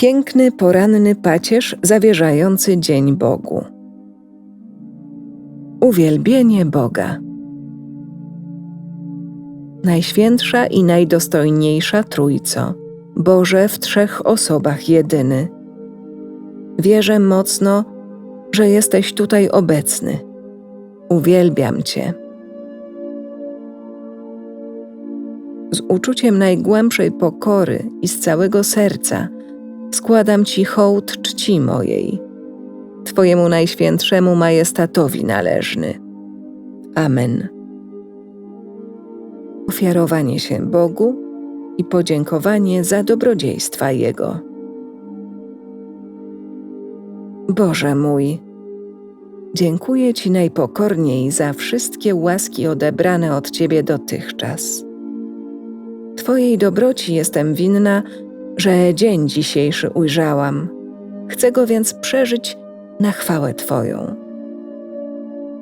Piękny poranny pacierz zawierzający dzień Bogu. Uwielbienie Boga. Najświętsza i najdostojniejsza Trójco, Boże w trzech osobach jedyny. Wierzę mocno, że jesteś tutaj obecny. Uwielbiam Cię. Z uczuciem najgłębszej pokory i z całego serca składam Ci hołd czci mojej, Twojemu najświętszemu majestatowi należny. Amen. Ofiarowanie się Bogu i podziękowanie za dobrodziejstwa Jego. Boże mój, dziękuję Ci najpokorniej za wszystkie łaski odebrane od Ciebie dotychczas. Twojej dobroci jestem winna, że dzień dzisiejszy ujrzałam. Chcę go więc przeżyć na chwałę Twoją.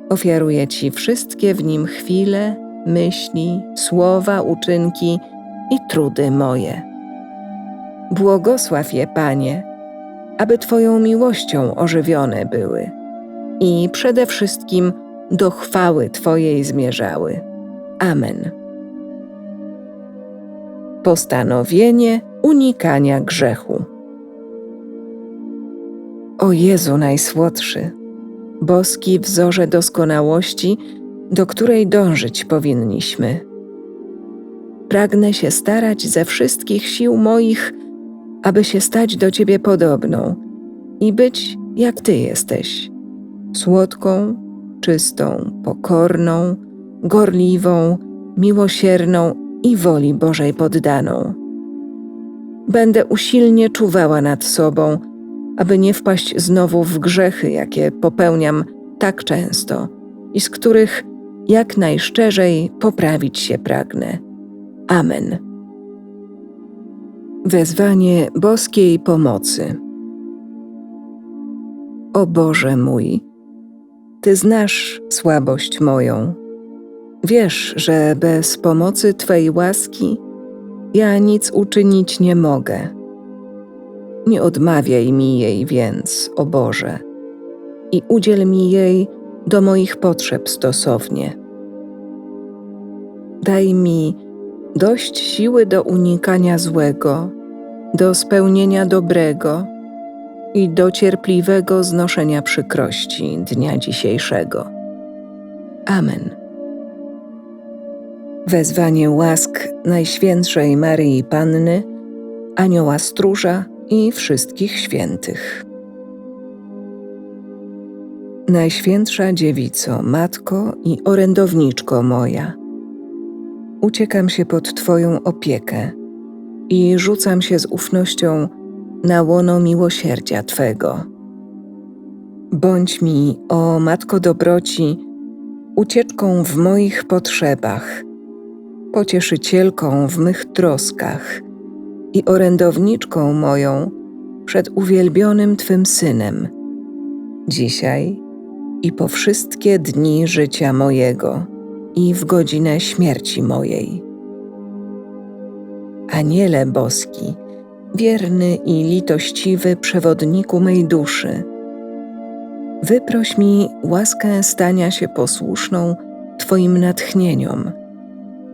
Ofiaruję Ci wszystkie w nim chwile, myśli, słowa, uczynki i trudy moje. Błogosław je, Panie, aby Twoją miłością ożywione były i przede wszystkim do chwały Twojej zmierzały. Amen. Postanowienie unikania grzechu. O Jezu Najsłodszy, boski wzorze doskonałości, do której dążyć powinniśmy. Pragnę się starać ze wszystkich sił moich, aby się stać do Ciebie podobną i być jak Ty jesteś słodką, czystą, pokorną, gorliwą, miłosierną i woli Bożej poddaną. Będę usilnie czuwała nad sobą, aby nie wpaść znowu w grzechy, jakie popełniam tak często i z których jak najszczerzej poprawić się pragnę. Amen. Wezwanie boskiej pomocy. O Boże mój, Ty znasz słabość moją. Wiesz, że bez pomocy Twej łaski ja nic uczynić nie mogę. Nie odmawiaj mi jej więc, o Boże, i udziel mi jej do moich potrzeb stosownie. Daj mi dość siły do unikania złego, do spełnienia dobrego i do cierpliwego znoszenia przykrości dnia dzisiejszego. Amen. Wezwanie łask Najświętszej Maryi Panny, Anioła Stróża i wszystkich świętych. Najświętsza Dziewico, Matko i orędowniczko moja, uciekam się pod Twoją opiekę i rzucam się z ufnością na łono miłosierdzia Twego. Bądź mi, o Matko dobroci, ucieczką w moich potrzebach, pocieszycielką w mych troskach i orędowniczką moją przed uwielbionym Twym Synem, dzisiaj i po wszystkie dni życia mojego i w godzinę śmierci mojej. Aniele boski, wierny i litościwy przewodniku mej duszy, wyproś mi łaskę stania się posłuszną Twoim natchnieniom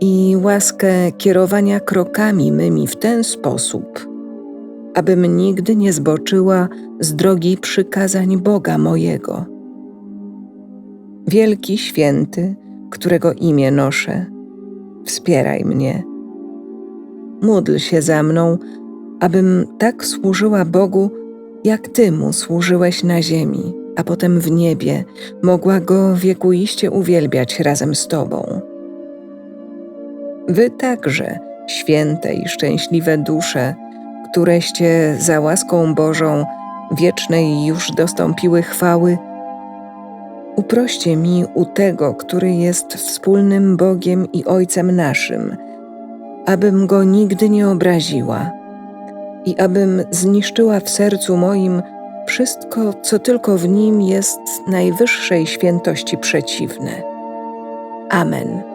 i łaskę kierowania krokami mymi w ten sposób, abym nigdy nie zboczyła z drogi przykazań Boga mojego. Wielki święty, którego imię noszę, wspieraj mnie. Módl się za mną, abym tak służyła Bogu, jak Ty mu służyłeś na ziemi, a potem w niebie mogła go wiekuiście uwielbiać razem z Tobą. Wy także, święte i szczęśliwe dusze, któreście za łaską Bożą wiecznej już dostąpiły chwały, uproście mi u tego, który jest wspólnym Bogiem i Ojcem naszym, abym go nigdy nie obraziła i abym zniszczyła w sercu moim wszystko, co tylko w nim jest najwyższej świętości przeciwne. Amen.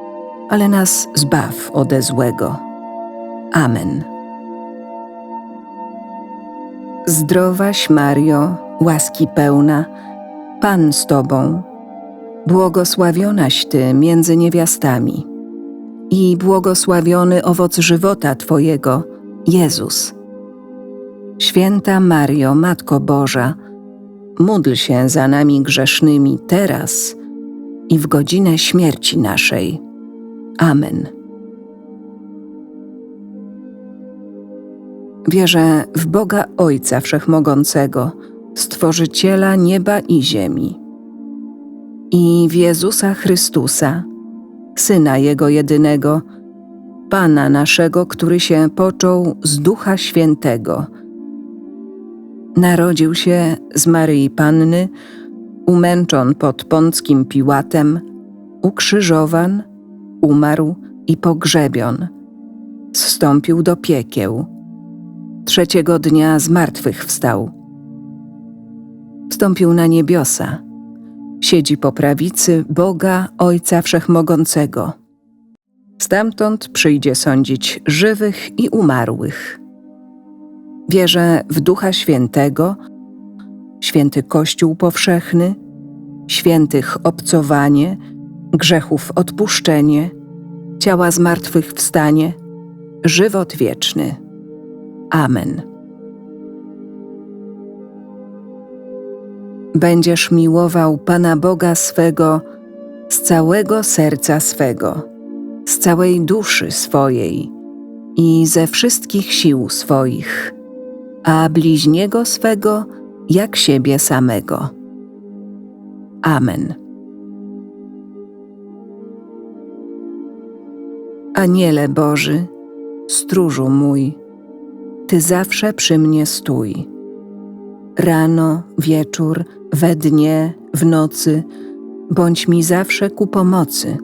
ale nas zbaw ode złego. Amen. Zdrowaś Mario, łaski pełna, Pan z Tobą, błogosławionaś Ty między niewiastami i błogosławiony owoc żywota Twojego, Jezus. Święta Mario, Matko Boża, módl się za nami grzesznymi teraz i w godzinę śmierci naszej. Amen. Wierzę w Boga Ojca Wszechmogącego, Stworzyciela nieba i ziemi, i w Jezusa Chrystusa, Syna Jego jedynego, Pana naszego, który się począł z Ducha Świętego. Narodził się z Maryi Panny, umęczon pod Pąckim Piłatem, ukrzyżowan, umarł i pogrzebion. Zstąpił do piekieł. Trzeciego dnia z martwych wstał. Wstąpił na niebiosa. Siedzi po prawicy Boga Ojca Wszechmogącego. Stamtąd przyjdzie sądzić żywych i umarłych. Wierzę w Ducha Świętego, święty Kościół powszechny, świętych obcowanie, grzechów odpuszczenie, ciała zmartwychwstanie, żywot wieczny. Amen. Będziesz miłował Pana Boga swego z całego serca swego, z całej duszy swojej i ze wszystkich sił swoich, a bliźniego swego jak siebie samego. Amen. Aniele Boży, stróżu mój, Ty zawsze przy mnie stój. Rano, wieczór, we dnie, w nocy, bądź mi zawsze ku pomocy.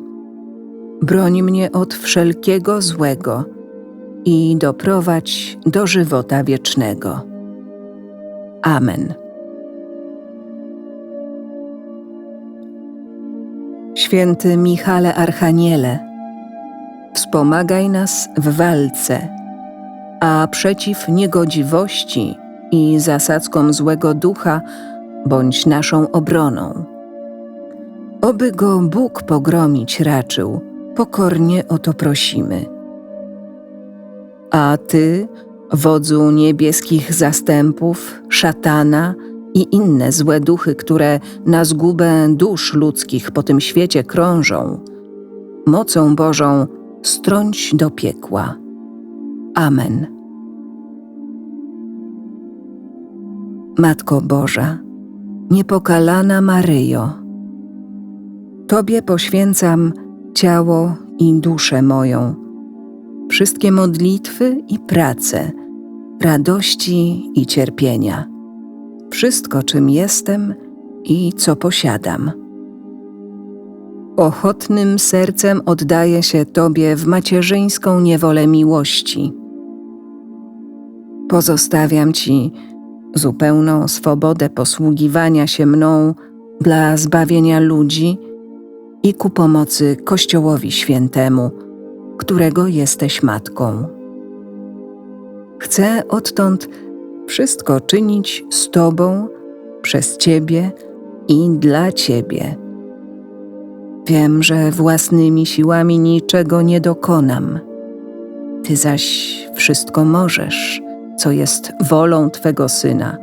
Broń mnie od wszelkiego złego i doprowadź do żywota wiecznego. Amen. Święty Michale Archaniele, wspomagaj nas w walce, a przeciw niegodziwości i zasadzkom złego ducha bądź naszą obroną. Oby go Bóg pogromić raczył, pokornie o to prosimy. A Ty, wodzu niebieskich zastępów, szatana i inne złe duchy, które na zgubę dusz ludzkich po tym świecie krążą, mocą Bożą strąć do piekła. Amen. Matko Boża, niepokalana Maryjo, Tobie poświęcam ciało i duszę moją, wszystkie modlitwy i prace, radości i cierpienia, wszystko, czym jestem i co posiadam. Ochotnym sercem oddaję się Tobie w macierzyńską niewolę miłości. Pozostawiam Ci zupełną swobodę posługiwania się mną dla zbawienia ludzi i ku pomocy Kościołowi Świętemu, którego jesteś matką. Chcę odtąd wszystko czynić z Tobą, przez Ciebie i dla Ciebie. Wiem, że własnymi siłami niczego nie dokonam. Ty zaś wszystko możesz co jest wolą Twego Syna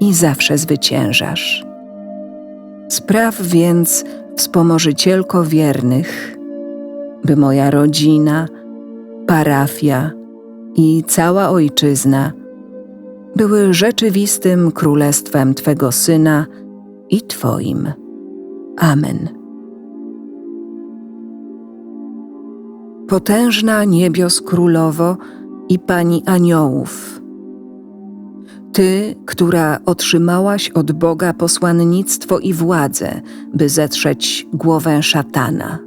i zawsze zwyciężasz. Spraw więc, wspomożycielko wiernych, by moja rodzina, parafia i cała ojczyzna były rzeczywistym królestwem Twego Syna i Twoim. Amen. Potężna niebios królowo, i Pani aniołów. Ty, która otrzymałaś od Boga posłannictwo i władzę, by zetrzeć głowę szatana.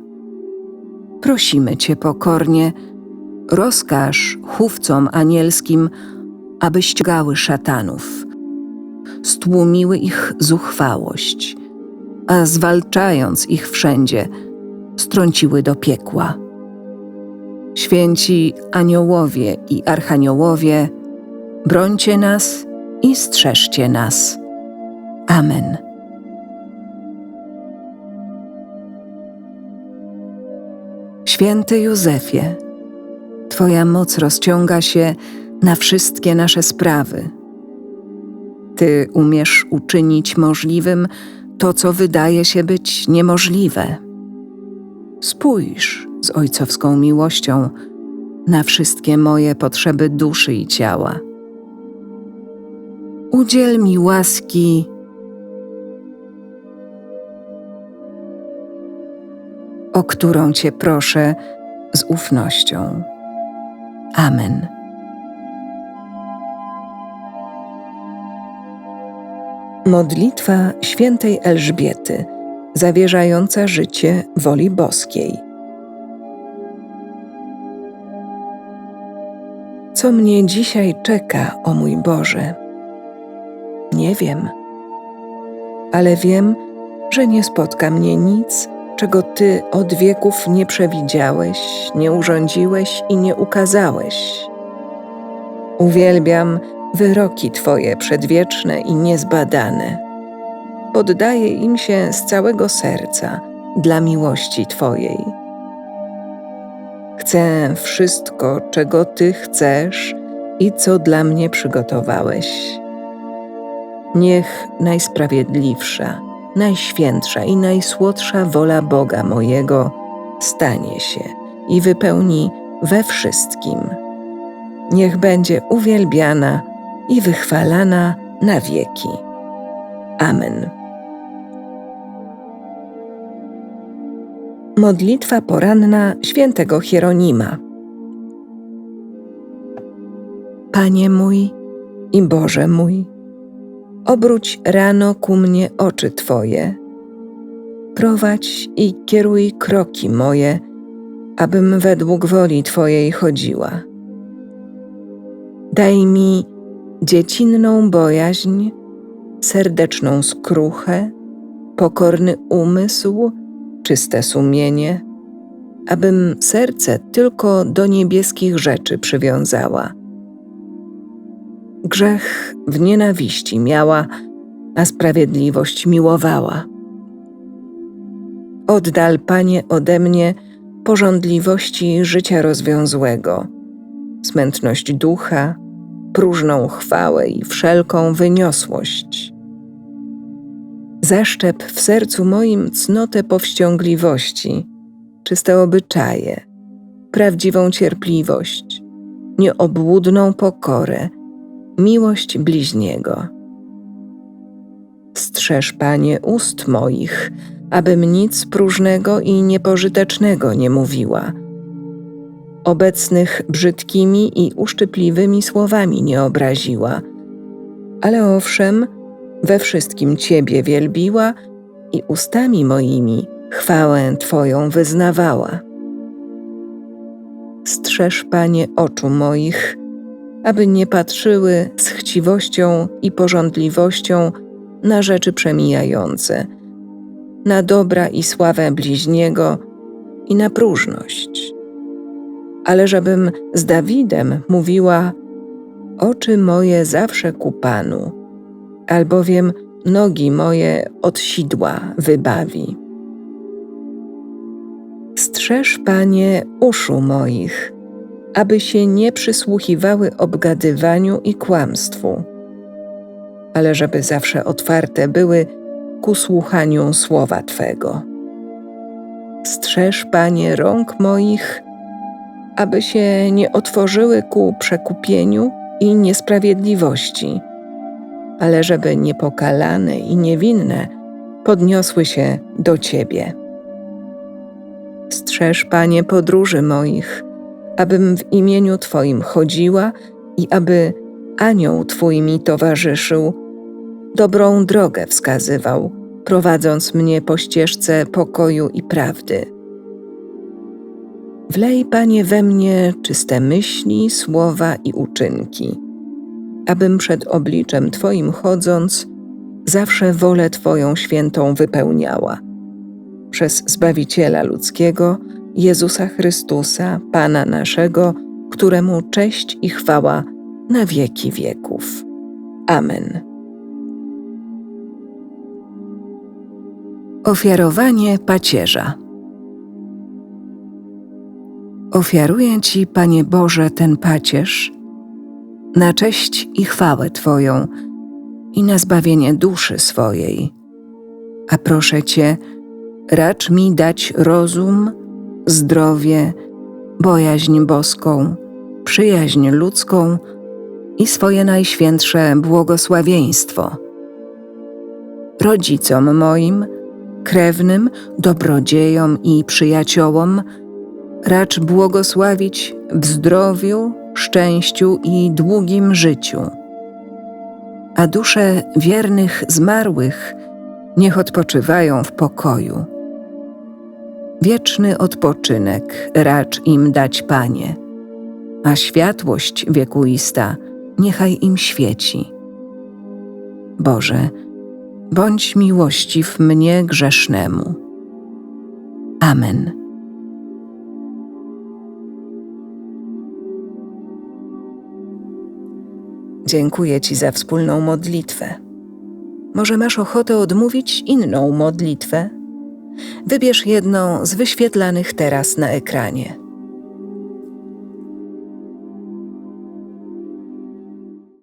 Prosimy Cię pokornie, rozkaż chówcom anielskim, aby ścigały szatanów, stłumiły ich zuchwałość, a zwalczając ich wszędzie, strąciły do piekła. Święci aniołowie i archaniołowie, brońcie nas i strzeżcie nas. Amen. Święty Józefie, Twoja moc rozciąga się na wszystkie nasze sprawy. Ty umiesz uczynić możliwym to, co wydaje się być niemożliwe. Spójrz z ojcowską miłością na wszystkie moje potrzeby duszy i ciała. Udziel mi łaski, o którą Cię proszę z ufnością. Amen. Modlitwa świętej Elżbiety, zawierzająca życie woli boskiej. Co mnie dzisiaj czeka, o mój Boże? Nie wiem, ale wiem, że nie spotka mnie nic, czego Ty od wieków nie przewidziałeś, nie urządziłeś i nie ukazałeś. Uwielbiam wyroki Twoje przedwieczne i niezbadane. Poddaję im się z całego serca dla miłości Twojej. Chcę wszystko, czego Ty chcesz i co dla mnie przygotowałeś. Niech najsprawiedliwsza, najświętsza i najsłodsza wola Boga mojego stanie się i wypełni we wszystkim. Niech będzie uwielbiana i wychwalana na wieki. Amen. Modlitwa poranna świętego Hieronima. Panie mój i Boże mój, obróć rano ku mnie oczy Twoje, prowadź i kieruj kroki moje, abym według woli Twojej chodziła. Daj mi dziecinną bojaźń, serdeczną skruchę, pokorny umysł, czyste sumienie, abym serce tylko do niebieskich rzeczy przywiązała. Grzech w nienawiści miała, a sprawiedliwość miłowała. Oddal, Panie, ode mnie porządliwości życia rozwiązłego, smętność ducha, próżną chwałę i wszelką wyniosłość. Zaszczep w sercu moim cnotę powściągliwości, czyste obyczaje, prawdziwą cierpliwość, nieobłudną pokorę, miłość bliźniego. Strzeż, Panie, ust moich, abym nic próżnego i niepożytecznego nie mówiła. Obecnych brzydkimi i uszczypliwymi słowami nie obraziła, ale owszem, we wszystkim Ciebie wielbiła i ustami moimi chwałę Twoją wyznawała. Strzeż, Panie, oczu moich, aby nie patrzyły z chciwością i pożądliwością na rzeczy przemijające, na dobra i sławę bliźniego i na próżność. Ale żebym z Dawidem mówiła: Oczy moje zawsze ku Panu, albowiem nogi moje od sidła wybawi. Strzeż, Panie, uszu moich, aby się nie przysłuchiwały obgadywaniu i kłamstwu, ale żeby zawsze otwarte były ku słuchaniu słowa Twego. Strzeż, Panie, rąk moich, aby się nie otworzyły ku przekupieniu i niesprawiedliwości, ale żeby niepokalane i niewinne podniosły się do Ciebie. Strzeż, Panie, podróży moich, abym w imieniu Twoim chodziła i aby anioł Twój mi towarzyszył, dobrą drogę wskazywał, prowadząc mnie po ścieżce pokoju i prawdy. Wlej, Panie, we mnie czyste myśli, słowa i uczynki, abym przed obliczem Twoim chodząc, zawsze wolę Twoją świętą wypełniała. Przez Zbawiciela ludzkiego, Jezusa Chrystusa, Pana naszego, któremu cześć i chwała na wieki wieków. Amen. Ofiarowanie pacierza. Ofiaruję Ci, Panie Boże, ten pacierz na cześć i chwałę Twoją i na zbawienie duszy swojej. A proszę Cię, racz mi dać rozum, zdrowie, bojaźń boską, przyjaźń ludzką i swoje najświętsze błogosławieństwo. Rodzicom moim, krewnym, dobrodziejom i przyjaciołom racz błogosławić w zdrowiu, szczęściu i długim życiu. A dusze wiernych zmarłych niech odpoczywają w pokoju. Wieczny odpoczynek racz im dać, Panie, a światłość wiekuista niechaj im świeci. Boże, bądź miłościw mnie grzesznemu. Amen. Dziękuję Ci za wspólną modlitwę. Może masz ochotę odmówić inną modlitwę? Wybierz jedną z wyświetlanych teraz na ekranie.